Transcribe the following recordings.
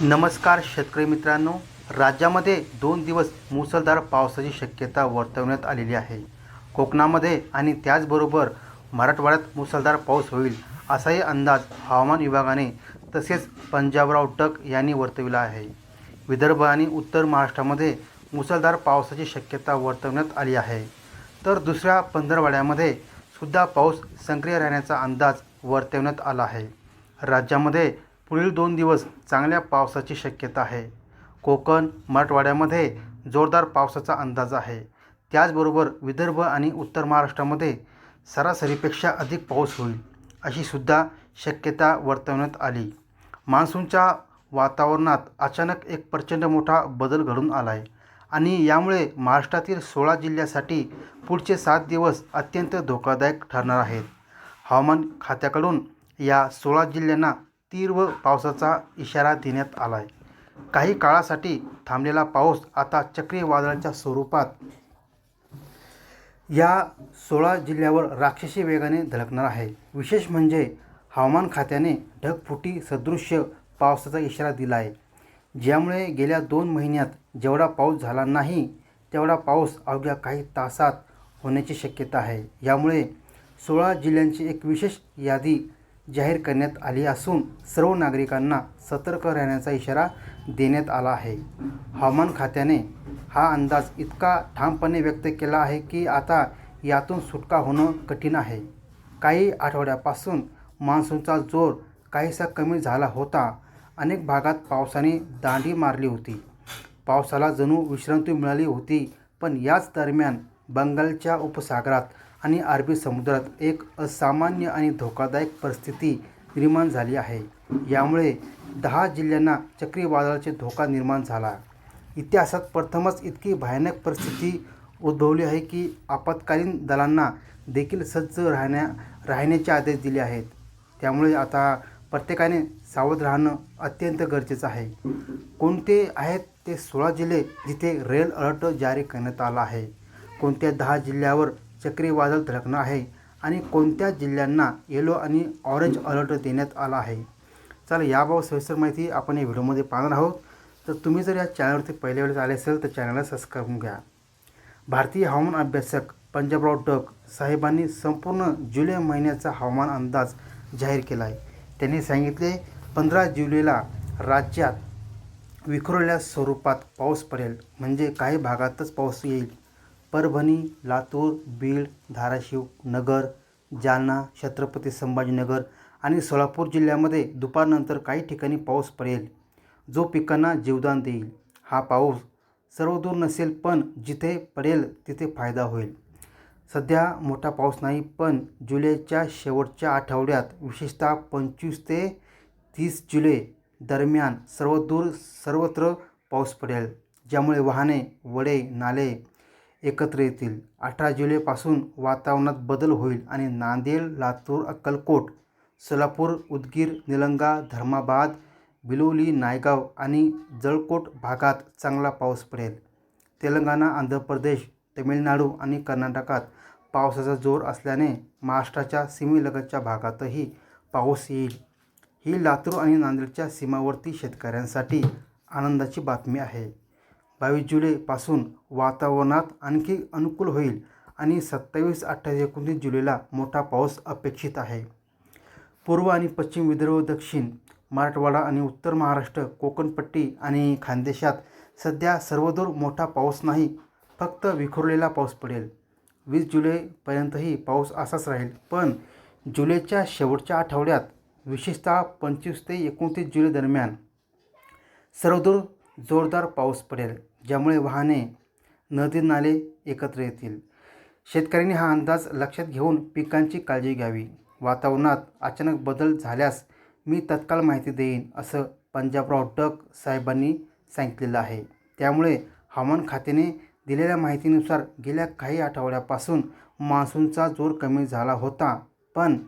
नमस्कार शेतकरी मित्रांनो. राज्यामध्ये दोन दिवस मुसळधार पावसाची शक्यता वर्तवण्यात आलेली आहे. कोकणामध्ये आणि त्याचबरोबर मराठवाड्यात मुसळधार पाऊस होईल असाही अंदाज हवामान विभागाने तसेच पंजाबराव टक यांनी वर्तविला आहे. विदर्भ आणि उत्तर महाराष्ट्रामध्ये मुसळधार पावसाची शक्यता वर्तवण्यात आली आहे. तर दुसऱ्या पंधरवाड्यामध्ये सुद्धा पाऊस सक्रिय राहण्याचा अंदाज वर्तवण्यात आला आहे. राज्यामध्ये पुढील दोन दिवस चांगल्या पावसाची शक्यता आहे. कोकण मराठवाड्यामध्ये जोरदार पावसाचा अंदाज आहे. त्याचबरोबर विदर्भ आणि उत्तर महाराष्ट्रामध्ये सरासरीपेक्षा अधिक पाऊस होईल अशीसुद्धा शक्यता वर्तवण्यात आली. मान्सूनच्या वातावरणात अचानक एक प्रचंड मोठा बदल घडून आला आहे आणि यामुळे महाराष्ट्रातील सोळा जिल्ह्यासाठी पुढचे सात दिवस अत्यंत धोकादायक ठरणार आहेत. हवामान खात्याकडून या सोळा जिल्ह्यांना तीव्र पावसाचा इशारा देण्यात आला आहे काही काळासाठी थांबलेला पाऊस आता चक्रीवादळाच्या स्वरूपात या सोळा जिल्ह्यावर राक्षसी वेगाने धडकणार आहे. विशेष म्हणजे हवामान खात्याने ढगफुटी सदृश्य पावसाचा इशारा दिला आहे ज्यामुळे गेल्या दोन महिन्यात जेवढा पाऊस झाला नाही तेवढा पाऊस अवघ्या काही तासात होण्याची शक्यता आहे. यामुळे सोळा जिल्ह्यांची एक विशेष यादी जाहीर करण्यात आली असून सर्व नागरिकांना सतर्क राहण्याचा इशारा देण्यात आला आहे. हवामान खात्याने हा अंदाज इतका ठामपणे व्यक्त केला आहे की आता यातून सुटका होणं कठीण आहे. काही आठवड्यापासून मान्सूनचा जोर काहीसा कमी झाला होता. अनेक भागात पावसाने दांडी मारली होती. पावसाला जणू विश्रांती मिळाली होती पण याच दरम्यान बंगालच्या उपसागरात आणि अरबी समुद्रात एक असामान्य आणि धोकादायक परिस्थिती निर्माण झाली आहे. यामुळे दहा जिल्ह्यांना चक्रीवादळाचे धोका निर्माण झाला. इतिहासात प्रथमच इतकी भयानक परिस्थिती उद्भवली आहे की आपत्कालीन दलांना देखील सज्ज राहण्या राहण्याचे आदेश दिले आहेत. त्यामुळे आता प्रत्येकाने सावध राहणं अत्यंत गरजेचं आहे. कोणते आहेत ते सोळा जिल्हे जिथे रेड अलर्ट जारी करण्यात आला आहे? कोणत्या दहा जिल्ह्यावर चक्रीवादळ धडकणार आहे आणि कोणत्या जिल्ह्यांना येलो आणि ऑरेंज अलर्ट देण्यात आला आहे? चला याबाबत सविस्तर माहिती आपण या व्हिडिओमध्ये पाहणार आहोत. तर तुम्ही जर या चॅनलवरती पहिल्या वेळेस आले असेल तर चॅनलला सबस्क्राईब करून घ्या. भारतीय हवामान अभ्यासक पंजाबराव डक साहेबांनी संपूर्ण जुलै महिन्याचा हवामान अंदाज जाहीर केला आहे त्यांनी सांगितले पंधरा जुलैला राज्यात विखुरलेल्या स्वरूपात पाऊस पडेल. म्हणजे काही भागातच पाऊस येईल. परभणी लातूर बीड धाराशिव नगर जालना छत्रपती संभाजीनगर आणि सोलापूर जिल्ह्यामध्ये दुपारनंतर काही ठिकाणी पाऊस पडेल. जो पिकांना जीवदान देईल. हा पाऊस सर्वदूर नसेल पण जिथे पडेल तिथे फायदा होईल. सध्या मोठा पाऊस नाही पण जुलैच्या शेवटच्या आठवड्यात विशेषतः पंचवीस ते तीस जुलै दरम्यान सर्वदूर सर्वत्र पाऊस पडेल ज्यामुळे वाहने वडे नाले एकत्र येतील. अठरा जुलैपासून वातावरणात बदल होईल आणि नांदेड लातूर अक्कलकोट सोलापूर उदगीर निलंगा धर्माबाद बिलोली नायगाव आणि जळकोट भागात चांगला पाऊस पडेल. तेलंगणा आंध्र प्रदेश तमिळनाडू आणि कर्नाटकात पावसाचा जोर असल्याने महाराष्ट्राच्या सीमेलगतच्या भागातही पाऊस येईल. ही लातूर आणि नांदेडच्या सीमावर्ती शेतकऱ्यांसाठी आनंदाची बातमी आहे. बावीस जुलैपासून वातावरणात आणखी अनुकूल होईल आणि सत्तावीस अठ्ठावीस एकोणतीस जुलैला मोठा पाऊस अपेक्षित आहे. पूर्व आणि पश्चिम विदर्भ दक्षिण मराठवाडा आणि उत्तर महाराष्ट्र कोकणपट्टी आणि खानदेशात सध्या सर्वदूर मोठा पाऊस नाही फक्त विखुरलेला पाऊस पडेल. वीस जुलैपर्यंतही पाऊस असाच राहील पण जुलैच्या शेवटच्या आठवड्यात विशेषतः पंचवीस ते एकोणतीस जुलै दरम्यान सर्वदूर जोरदार पाऊस पडेल ज्यामुळे वाहने नदी नाले एकत्र येतील. शेतकऱ्यांनी हा अंदाज लक्षात घेऊन पिकांची काळजी घ्यावी. वातावरणात अचानक बदल झाल्यास मी तत्काळ माहिती देईन असं पंजाबराव डक साहेबांनी सांगितलेलं आहे. त्यामुळे हवामान खात्याने दिलेल्या माहितीनुसार गेल्या काही आठवड्यापासून मान्सूनचा जोर कमी झाला होता पण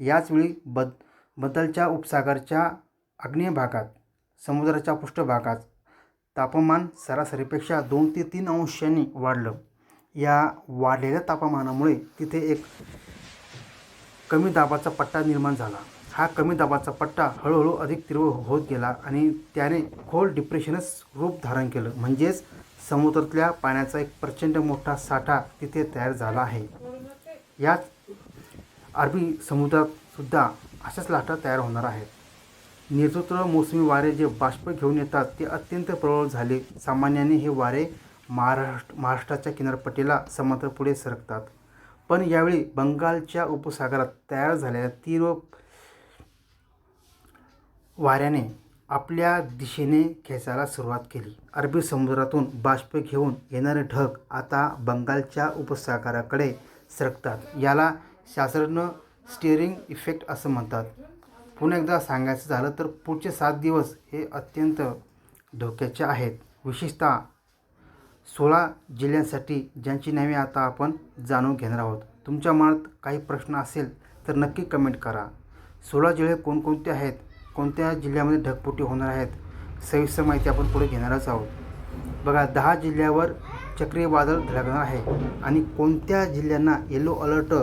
याचवेळी बद बदलच्या उपसागरच्या आग्नेय भागात समुद्राच्या पृष्ठभागात तापमान सरासरीपेक्षा दोन ते तीन अंशांनी वाढलं. या वाढलेल्या तापमानामुळे तिथे एक कमी दाबाचा पट्टा निर्माण झाला. हा कमी दाबाचा पट्टा हळूहळू अधिक तीव्र होत गेला आणि त्याने खोल डिप्रेशनच रूप धारण केलं. म्हणजेच समुद्रातल्या पाण्याचा एक प्रचंड मोठा साठा तिथे तयार झाला आहे. याच अरबी समुद्रात सुद्धा अशाच लाटा तयार होणार आहेत. नेतृत्व मोसमी वारे जे बाष्प घेऊन येतात ते अत्यंत प्रबळ झाले. सामान्याने हे वारे महाराष्ट्र महाराष्ट्राच्या किनारपट्टीला समांतर पुढे सरकतात. पण यावेळी बंगालच्या उपसागरात तयार झालेल्या तीव्र वाऱ्याने आपल्या दिशेने खेचायला सुरुवात केली. अरबी समुद्रातून बाष्प घेऊन येणारे ढग आता बंगालच्या उपसागराकडे सरकतात. याला शास्त्रज्ञ स्टिअरिंग इफेक्ट असं म्हणतात. पुन्हा एकदा सांगायचं झालं तर पुढचे सात दिवस हे अत्यंत धोक्याचे आहेत. विशेषतः सोळा जिल्ह्यांसाठी ज्यांची नावे आता आपण जाणून घेणार आहोत. तुमच्या मनात काही प्रश्न असेल तर नक्की कमेंट करा. सोळा जिल्हे कोणकोणते आहेत? कोणत्या जिल्ह्यामध्ये ढगफुटी होणार आहेत? सविस्तर माहिती आपण पुढे घेणारच आहोत. बघा दहा जिल्ह्यावर चक्रीवादळ धडकणार आहे आणि कोणत्या जिल्ह्यांना येलो अलर्ट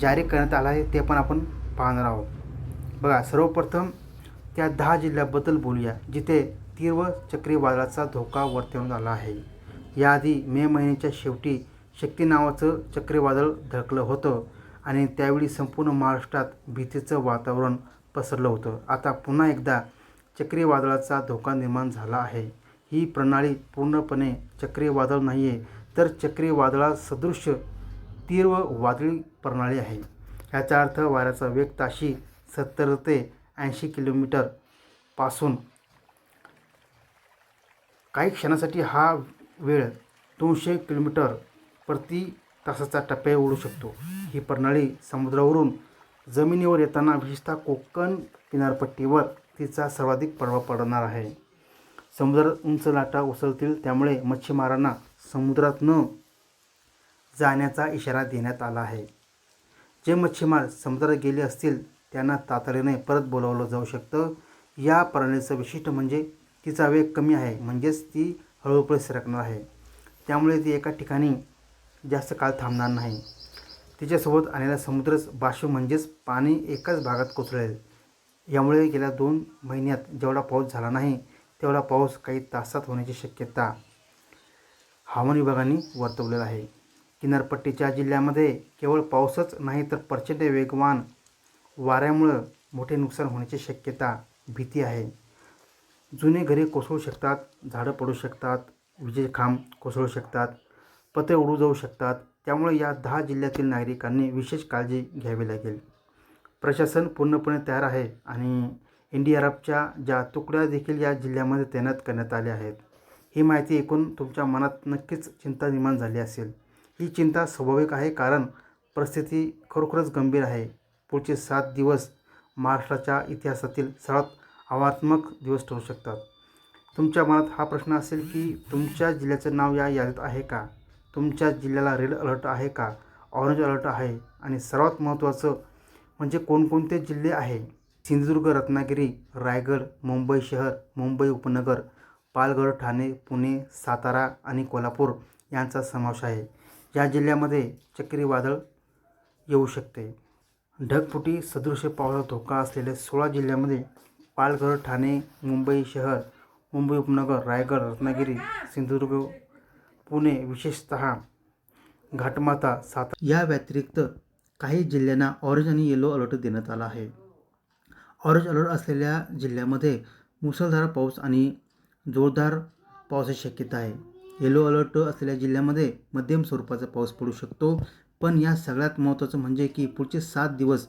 जारी करण्यात आला आहे ते पण आपण पाहणार आहोत. बघा सर्वप्रथम त्या दहा जिल्ह्याबद्दल बोलूया जिथे तीव्र चक्रीवादळाचा धोका वर्तवण्यात आला आहे. याआधी मे महिन्याच्या शेवटी शक्ती नावाचं चक्रीवादळ धडकलं होतं आणि त्यावेळी संपूर्ण महाराष्ट्रात भीतीचं वातावरण पसरलं होतं. आता पुन्हा एकदा चक्रीवादळाचा धोका निर्माण झाला आहे. ही प्रणाली पूर्णपणे चक्रीवादळ नाही आहे तर चक्रीवादळा सदृश तीव्र वादळी प्रणाली आहे. याचा अर्थ वाऱ्याचा वेग ताशी सत्तर ते ऐंशी किलोमीटरपासून काही क्षणासाठी हा वेळ दोनशे किलोमीटर प्रति तासाचा टप्पे उडू शकतो. ही प्रणाली समुद्रावरून जमिनीवर येताना विशेषतः कोकण किनारपट्टीवर तिचा सर्वाधिक प्रभाव पडणार आहे. समुद्रात उंच लाटा उसळतील त्यामुळे मच्छीमारांना समुद्रात न जाण्याचा इशारा देण्यात आला आहे. जे मच्छीमार समुद्रात गेले असतील त्यांना तातडीने परत बोलावलं जाऊ शकतं. या प्रणालीचं वैशिष्ट्य म्हणजे तिचा वेग कमी आहे म्हणजेच ती हळूहळू सरकणार आहे. त्यामुळे ती एका ठिकाणी जास्त काळ थांबणार नाही. तिच्यासोबत आलेला समुद्रच बाष्प म्हणजेच पाणी एकाच भागात कोसळेल. यामुळे गेल्या दोन महिन्यात जेवढा पाऊस झाला नाही तेवढा पाऊस काही तासात होण्याची शक्यता हवामान विभागाने वर्तवलेला आहे. किनारपट्टीच्या जिल्ह्यामध्ये केवळ पाऊसच नाही तर प्रचंड वेगवान वाऱ्यामुळं मोठे नुकसान होण्याची शक्यता भीती आहे. जुने घरे कोसळू शकतात झाडं पडू शकतात विजेचे खांब कोसळू शकतात पत्रे उडू जाऊ शकतात. त्यामुळे या दहा जिल्ह्यातील नागरिकांनी विशेष काळजी घ्यावी लागेल. प्रशासन पूर्णपणे तयार आहे आणि एन डी आर एफच्या ज्या तुकड्या देखील या जिल्ह्यामध्ये तैनात करण्यात आल्या आहेत ही माहिती ऐकून तुमच्या मनात नक्कीच चिंता निर्माण झाली असेल. ही चिंता स्वाभाविक आहे कारण परिस्थिती खरोखरच गंभीर आहे. पुढचे सात दिवस महाराष्ट्राच्या इतिहासातील सर्वात आव्हानात्मक दिवस ठरू शकतात. तुमच्या मनात हा प्रश्न असेल की तुमच्या जिल्ह्याचं नाव या यादीत आहे का? तुमच्या जिल्ह्याला रेड अलर्ट आहे का? ऑरेंज अलर्ट आहे आणि सर्वात महत्त्वाचं म्हणजे कोणकोणते जिल्हे आहे? सिंधुदुर्ग रत्नागिरी रायगड मुंबई शहर मुंबई उपनगर पालघर ठाणे पुणे सातारा आणि कोल्हापूर यांचा समावेश आहे. या जिल्ह्यामध्ये चक्रीवादळ येऊ शकते. ढगफुटी सदृश पावसाचा धोका असलेल्या सोळा जिल्ह्यामध्ये पालघर ठाणे मुंबई शहर मुंबई उपनगर रायगड रत्नागिरी सिंधुदुर्ग पुणे विशेषतः घाटमाता सातारा या व्यतिरिक्त काही जिल्ह्यांना ऑरेंज आणि येलो अलर्ट देण्यात आला आहे. ऑरेंज अलर्ट असलेल्या जिल्ह्यामध्ये मुसळधार पाऊस आणि जोरदार पावसाची शक्यता आहे. येलो अलर्ट असलेल्या जिल्ह्यामध्ये मध्यम स्वरूपाचा पाऊस पडू शकतो. पण या सगळ्यात महत्त्वाचं म्हणजे की पुढचे सात दिवस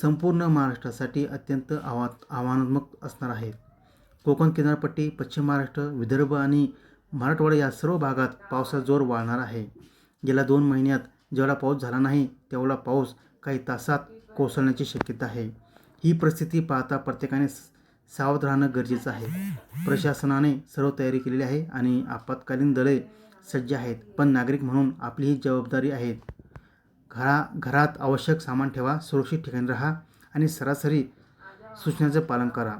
संपूर्ण महाराष्ट्रासाठी अत्यंत आव्हा आव्हानात्मक असणार आहेत. कोकण किनारपट्टी पश्चिम महाराष्ट्र विदर्भ आणि मराठवाडा या सर्व भागात पावसाचा जोर वाढणार आहे. गेल्या दोन महिन्यात जेवढा पाऊस झाला नाही तेवढा पाऊस काही तासात कोसळण्याची शक्यता आहे. ही परिस्थिती पाहता प्रत्येकाने सावध राहणं गरजेचं आहे. प्रशासनाने सर्व तयारी केलेली आहे आणि आपत्कालीन दळे सज्ज आहेत. पण नागरिक म्हणून आपली ही जबाबदारी आहे. घरा घरात आवश्यक सामान ठेवा सुरक्षित ठिकाणी राहा आणि सरासरी सूचनेचं पालन करा.